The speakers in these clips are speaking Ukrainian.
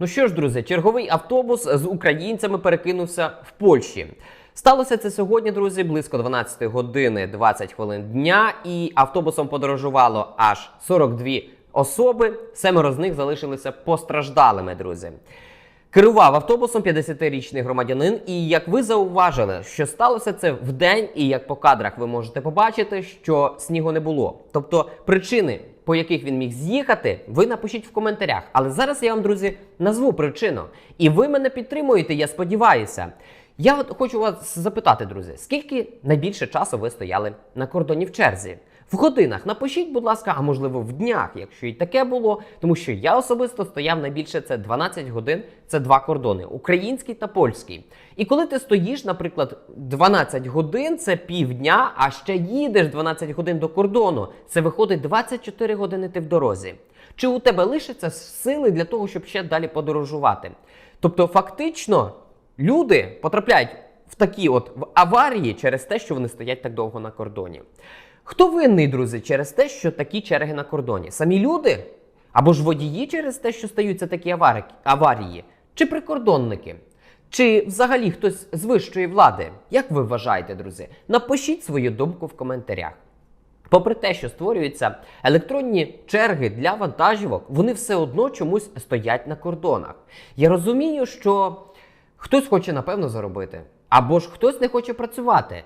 Ну що ж, друзі, черговий автобус з українцями перекинувся в Польщі. Сталося це сьогодні, друзі, близько 12 години 20 хвилин дня, і автобусом подорожувало аж 42 особи. Семеро з них залишилися постраждалими, друзі. Керував автобусом 50-річний громадянин, і як ви зауважили, що сталося це в день, і як по кадрах ви можете побачити, що снігу не було. Тобто причини, по яких він міг з'їхати, ви напишіть в коментарях. Але зараз я вам, друзі, назву причину. І ви мене підтримуєте, я сподіваюся. Я от хочу вас запитати, друзі, скільки найбільше часу ви стояли на кордоні в черзі? В годинах напишіть, будь ласка, а можливо в днях, якщо і таке було, тому що я особисто стояв найбільше це 12 годин, це два кордони український та польський. І коли ти стоїш, наприклад, 12 годин, це півдня, а ще їдеш 12 годин до кордону, це виходить 24 години ти в дорозі. Чи у тебе лишиться сили для того, щоб ще далі подорожувати? Тобто, фактично, люди потрапляють в такі от аварії через те, що вони стоять так довго на кордоні. Хто винний, друзі, через те, що такі черги на кордоні? Самі люди? Або ж водії через те, що стаються такі аварії? Чи прикордонники? Чи взагалі хтось з вищої влади? Як ви вважаєте, друзі? Напишіть свою думку в коментарях. Попри те, що створюються електронні черги для вантажівок, вони все одно чомусь стоять на кордонах. Я розумію, що хтось хоче напевно заробити, або ж хтось не хоче працювати,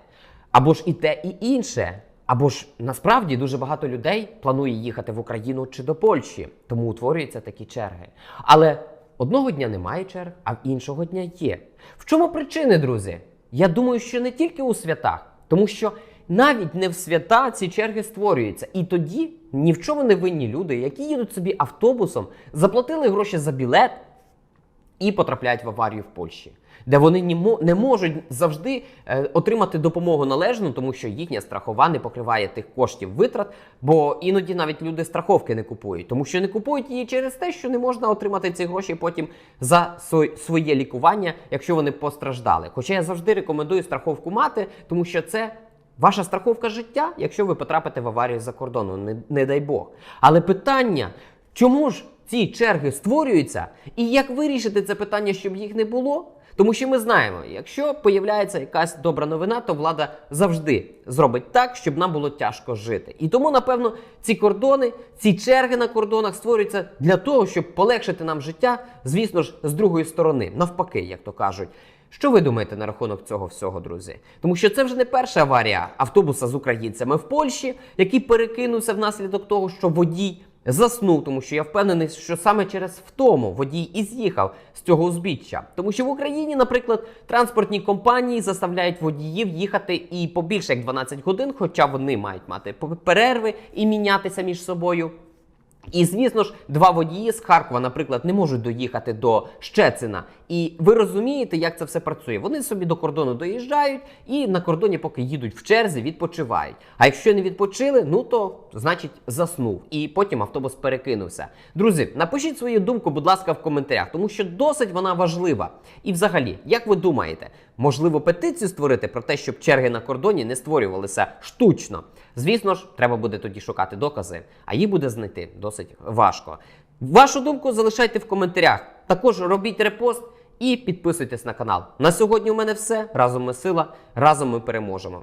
або ж і те, і інше. Або ж насправді дуже багато людей планує їхати в Україну чи до Польщі, тому утворюються такі черги. Але одного дня немає черг, а іншого дня є. В чому причини, друзі? Я думаю, що не тільки у святах, тому що навіть не в свята ці черги створюються. І тоді ні в чому не винні люди, які їдуть собі автобусом, заплатили гроші за білет, і потрапляють в аварію в Польщі, де вони не можуть завжди е, отримати допомогу належну, тому що їхня страхова не покриває тих коштів витрат, бо іноді навіть люди страховки не купують, тому що не купують її через те, що не можна отримати ці гроші потім за своє лікування, якщо вони постраждали. Хоча я завжди рекомендую страховку мати, тому що це. Ваша страховка життя, якщо ви потрапите в аварію за кордоном, не, не дай Бог. Але питання, чому ж ці черги створюються, і як вирішити це питання, щоб їх не було? Тому що ми знаємо, якщо появляється якась добра новина, то влада завжди зробить так, щоб нам було тяжко жити. І тому, напевно, ці кордони, ці черги на кордонах створюються для того, щоб полегшити нам життя, звісно ж, з другої сторони, навпаки, як то кажуть. Що ви думаєте на рахунок цього всього, друзі? Тому що це вже не перша аварія автобуса з українцями в Польщі, який перекинувся внаслідок того, що водій заснув, тому що я впевнений, що саме через втому водій і з'їхав з цього узбіччя. Тому що в Україні, наприклад, транспортні компанії заставляють водіїв їхати і побільше як 12 годин, хоча вони мають мати перерви і мінятися між собою. І звісно ж, два водії з Харкова, наприклад, не можуть доїхати до Щецина. І ви розумієте, як це все працює. Вони собі до кордону доїжджають і на кордоні, поки їдуть в черзі, відпочивають. А якщо не відпочили, ну то значить заснув. І потім автобус перекинувся. Друзі, напишіть свою думку, будь ласка, в коментарях, тому що досить вона важлива. І взагалі, як ви думаєте, можливо петицію створити про те, щоб черги на кордоні не створювалися штучно? Звісно ж, треба буде тоді шукати докази, а їх буде знайти досить важко. Вашу думку залишайте в коментарях. Також робіть репост і підписуйтесь на канал. На сьогодні у мене все. Разом ми сила, разом ми переможемо.